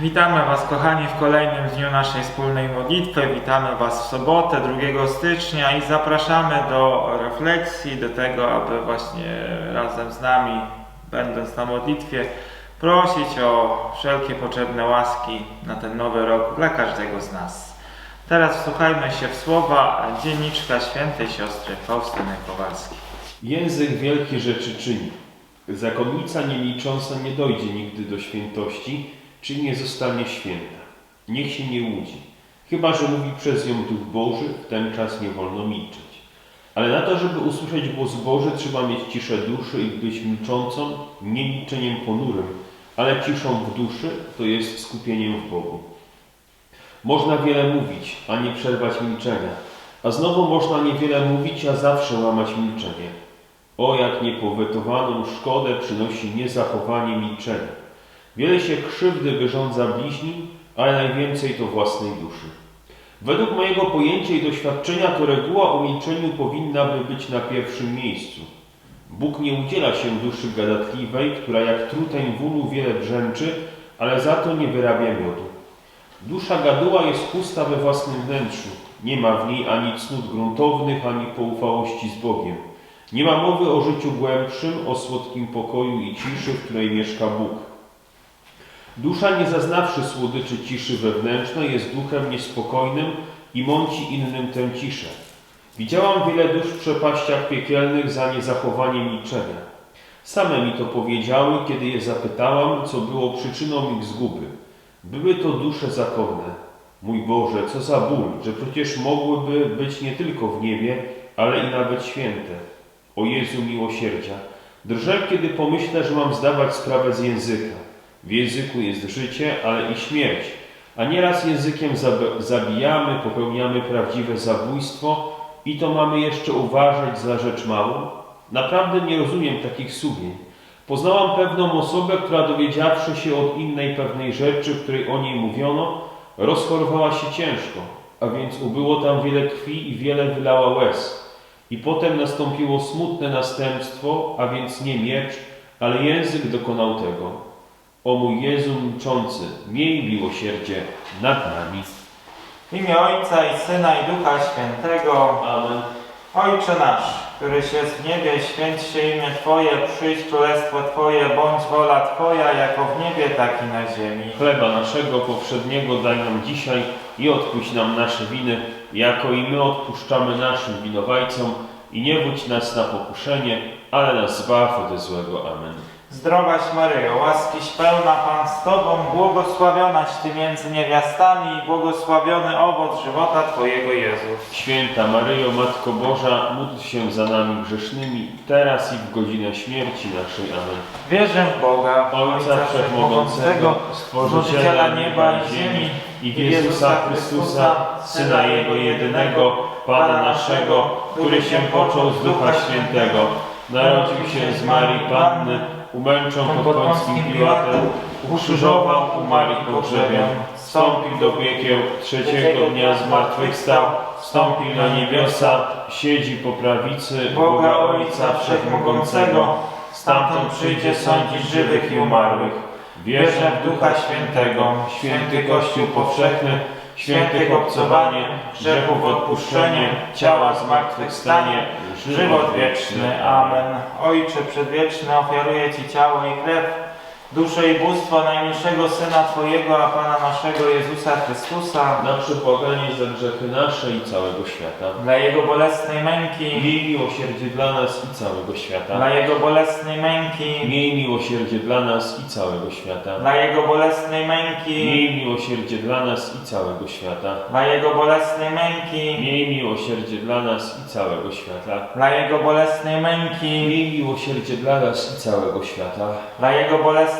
Witamy Was kochani w kolejnym dniu naszej wspólnej modlitwy. Witamy Was w sobotę 2 stycznia i zapraszamy do refleksji, do tego, aby właśnie razem z nami, będąc na modlitwie, prosić o wszelkie potrzebne łaski na ten nowy rok dla każdego z nas. Teraz wsłuchajmy się w słowa dzienniczka świętej siostry Faustyny Kowalskiej. Język wielkie rzeczy czyni. Zakonnica nielicząca nie dojdzie nigdy do świętości, czy nie zostanie święta. Niech się nie łudzi. Chyba, że mówi przez nią Duch Boży, w ten czas nie wolno milczeć. Ale na to, żeby usłyszeć głos Boży, trzeba mieć ciszę duszy i być milczącą, nie milczeniem ponurym, ale ciszą w duszy, to jest skupieniem w Bogu. Można wiele mówić, a nie przerwać milczenia, a znowu można niewiele mówić, a zawsze łamać milczenie. O, jak niepowetowaną szkodę przynosi niezachowanie milczenia. Wiele się krzywdy wyrządza bliźnim, ale najwięcej to własnej duszy. Według mojego pojęcia i doświadczenia to reguła o milczeniu powinna by być na pierwszym miejscu. Bóg nie udziela się duszy gadatliwej, która jak truteń wólu wiele brzęczy, ale za to nie wyrabia miodu. Dusza gaduła jest pusta we własnym wnętrzu. Nie ma w niej ani cnót gruntownych, ani poufałości z Bogiem. Nie ma mowy o życiu głębszym, o słodkim pokoju i ciszy, w której mieszka Bóg. Dusza, nie zaznawszy słodyczy ciszy wewnętrznej, jest duchem niespokojnym i mąci innym tę ciszę. Widziałam wiele dusz w przepaściach piekielnych za niezachowanie milczenia. Same mi to powiedziały, kiedy je zapytałam, co było przyczyną ich zguby. Były to dusze zakonne. Mój Boże, co za ból, że przecież mogłyby być nie tylko w niebie, ale i nawet święte. O Jezu miłosierdzia, drżę, kiedy pomyślę, że mam zdawać sprawę z języka. W języku jest życie, ale i śmierć. A nieraz językiem zab- zabijamy, popełniamy prawdziwe zabójstwo i to mamy jeszcze uważać za rzecz małą? Naprawdę nie rozumiem takich sumień. Poznałam pewną osobę, która dowiedziawszy się od innej pewnej rzeczy, której o niej mówiono, rozchorowała się ciężko, a więc ubyło tam wiele krwi i wiele wylała łez. I potem nastąpiło smutne następstwo, a więc nie miecz, ale język dokonał tego. O mój Jezu milczący, miej miłosierdzie nad nami. W imię Ojca i Syna i Ducha Świętego. Amen. Ojcze nasz, któryś jest w niebie, święć się imię Twoje, przyjdź królestwo Twoje, bądź wola Twoja, jako w niebie, tak i na ziemi. Chleba naszego poprzedniego daj nam dzisiaj i odpuść nam nasze winy, jako i my odpuszczamy naszym winowajcom i nie wódź nas na pokuszenie, ale nas zbaw ode złego. Amen. Zdrowaś Maryjo, łaskiś pełna Pan z Tobą, błogosławionaś Ty między niewiastami i błogosławiony owoc żywota Twojego Jezus. Święta Maryjo, Matko Boża, módl się za nami grzesznymi, teraz i w godzinę śmierci naszej. Amen. Wierzę w Boga, Ojca Wszechmogącego, Stworzyciela nieba i ziemi i w Jezusa Chrystusa, Syna Jego jedynego, Pana naszego, który się począł z Ducha Świętego, narodził się z Marii Panny, umęczon pod Pońskim Piłatem, ukrzyżował, umarł i pogrzebion, wstąpił do piekieł, trzeciego dnia zmartwychwstał, wstąpił na niebiosa, siedzi po prawicy Boga Ojca Wszechmogącego, stamtąd przyjdzie sądzić żywych i umarłych. Wierzę w Ducha Świętego, święty Kościół powszechny, świętych obcowanie, grzechów odpuszczenie, ciała zmartwychwstanie, żywot wieczny. Amen. Ojcze Przedwieczny, ofiaruję Ci ciało i krew, duszę i bóstwo najmilszego Syna Twojego, a Pana naszego Jezusa Chrystusa, na przebłaganie za grzechy nasze i całego świata. dla Jego bolesnej męki, Miej miłosierdzie dla nas i całego świata. dla Jego bolesnej męki, Miej miłosierdzie dla nas i całego świata. dla Jego bolesnej męki, Miej miłosierdzie dla nas i całego świata. dla Jego bolesnej męki, Miej miłosierdzie dla nas i całego świata. dla Jego bolesnej męki, Miej miłosierdzie dla nas i całego świata. dla Jego bolesnej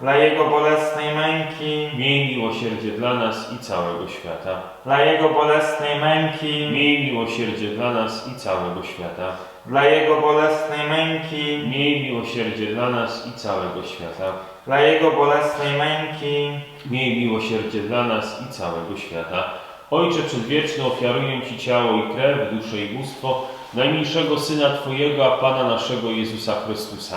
Dla Jego bolesnej męki, Miej miłosierdzie dla nas i całego świata. dla Jego bolesnej męki, Miej miłosierdzie dla nas i całego świata. dla Jego bolesnej męki, Miej miłosierdzie dla nas i całego świata. dla Jego bolesnej męki, Miej miłosierdzie dla nas i całego świata. Ojcze Przedwieczny, ofiaruję Ci ciało i krew, duszę i bóstwo najmniejszego Syna Twojego, a Pana naszego Jezusa Chrystusa,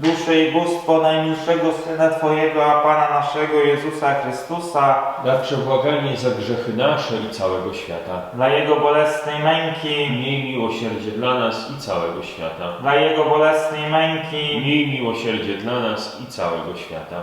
duszę i bóstwo najmilszego Syna Twojego, a Pana naszego Jezusa Chrystusa, Na przebłaganie za grzechy nasze i całego świata. dla Jego bolesnej męki, Miej miłosierdzie dla nas i całego świata. dla Jego bolesnej męki, Miej miłosierdzie dla nas i całego świata.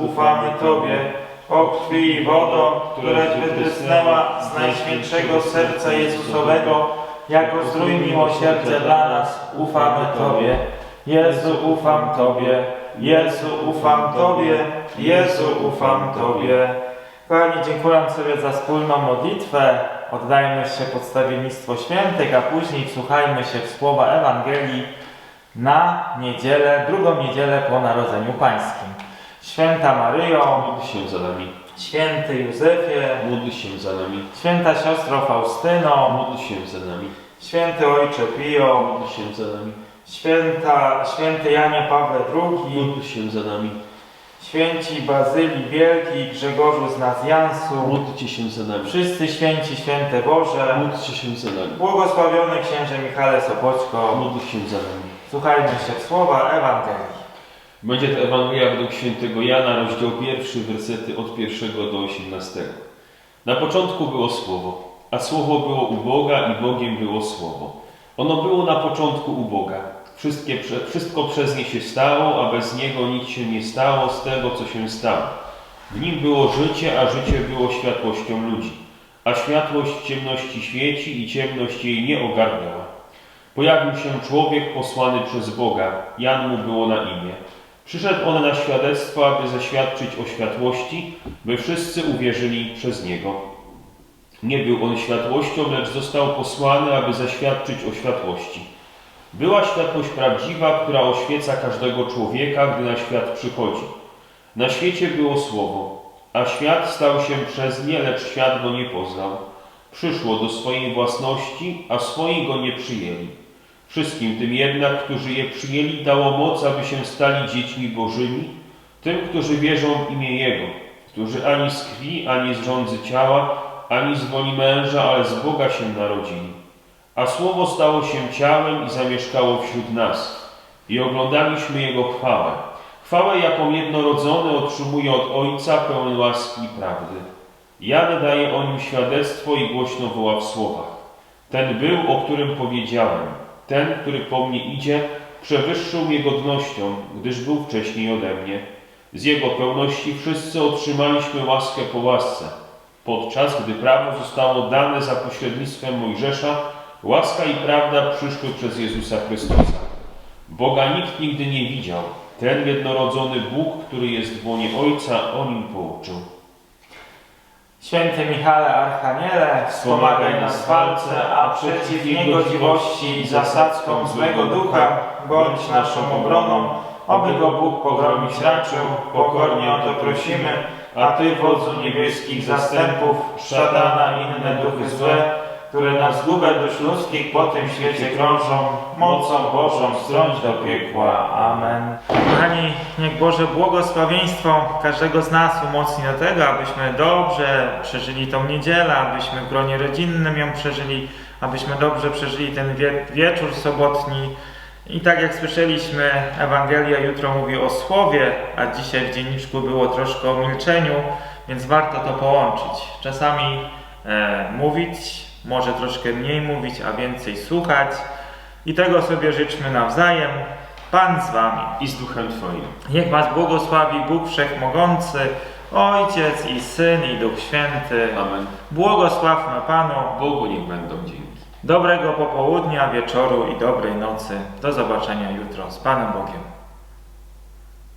ufamy Tobie. O krwi i wodo, któraś wytrysnęła z najświętszego serca Jezusowego, jako zdrój miłosierdzia dla nas, ufamy Tobie. Jezu, ufam Tobie, Jezu, ufam Tobie, Jezu, ufam Tobie. Kochani, dziękuję sobie za wspólną modlitwę. Oddajmy się podstawiennictwo świętek, a później wsłuchajmy się w słowa Ewangelii na niedzielę, drugą niedzielę po Narodzeniu Pańskim. Święta Maryjo, Módl się za nami. święty Józefie, Módl się za nami. święta siostro Faustyno, Módl się za nami. święty Ojcze Pio, Módl się za nami. święta, święty Janie Paweł II, Módl się za nami. święci Bazylii Wielki Grzegorzu z Nazjansu, Módlcie się za nami. wszyscy święci, święte Boże, Módlcie się za nami. błogosławiony księże Michale Sopoćko, Módl się za nami. słuchajmy się słowa Ewangelii. Będzie to Ewangelia według świętego Jana, rozdział pierwszy, wersety od pierwszego do osiemnastego. Na początku było Słowo, a Słowo było u Boga i Bogiem było Słowo. Ono było na początku u Boga. Wszystkie, wszystko przez nie się stało, a bez Niego nic się nie stało z tego, co się stało. W Nim było życie, a życie było światłością ludzi. A światłość ciemności świeci i ciemność jej nie ogarniała. Pojawił się człowiek posłany przez Boga, Jan mu było na imię. Przyszedł on na świadectwo, aby zaświadczyć o światłości, by wszyscy uwierzyli przez niego. Nie był on światłością, lecz został posłany, aby zaświadczyć o światłości. Była światłość prawdziwa, która oświeca każdego człowieka, gdy na świat przychodzi. Na świecie było Słowo, a świat stał się przez nie, lecz świat go nie poznał. Przyszło do swojej własności, a swoi go nie przyjęli. Wszystkim tym jednak, którzy je przyjęli, dało moc, aby się stali dziećmi Bożymi, tym, którzy wierzą w imię Jego, którzy ani z krwi, ani z rządzy ciała, ani z woli męża, ale z Boga się narodzili. A Słowo stało się ciałem i zamieszkało wśród nas. I oglądaliśmy Jego chwałę. Chwałę, jaką jednorodzony otrzymuje od Ojca, pełen łaski i prawdy. Jan daje o nim świadectwo i głośno woła w słowach. Ten był, o którym powiedziałem. Ten, który po mnie idzie, przewyższył mnie godnością, gdyż był wcześniej ode mnie. Z jego pełności wszyscy otrzymaliśmy łaskę po łasce. Podczas gdy prawo zostało dane za pośrednictwem Mojżesza, łaska i prawda przyszły przez Jezusa Chrystusa. Boga nikt nigdy nie widział. Ten jednorodzony Bóg, który jest w łonie Ojca, o nim pouczył. Święty Michale Archaniele, wspomagaj nas w walce, a przeciw niegodziwości i zasadzkom złego ducha bądź naszą obroną, oby go Bóg pogromić raczył, pokornie o to prosimy, a Ty, wodzu niebieskich zastępów, szatana i inne duchy złe, które na zgubę dusz ludzkich po tym świecie krążą, mocą Bożą strąć do piekła. Amen. Kochani, niech Boże błogosławieństwo każdego z nas umocni do tego, abyśmy dobrze przeżyli tą niedzielę, abyśmy w gronie rodzinnym ją przeżyli, abyśmy dobrze przeżyli ten wie wieczór sobotni. I tak jak słyszeliśmy, Ewangelia jutro mówi o słowie, a dzisiaj w dzienniczku było troszkę o milczeniu, więc warto to połączyć. Czasami e, mówić, może troszkę mniej mówić, a więcej słuchać. I tego sobie życzmy nawzajem. Pan z Wami. I z duchem Twoim. Niech Was błogosławi Bóg Wszechmogący, Ojciec i Syn i Duch Święty. Amen. Błogosławmy Panu. Bogu niech będą dzięki. Dobrego popołudnia, wieczoru i dobrej nocy. Do zobaczenia jutro. Z Panem Bogiem.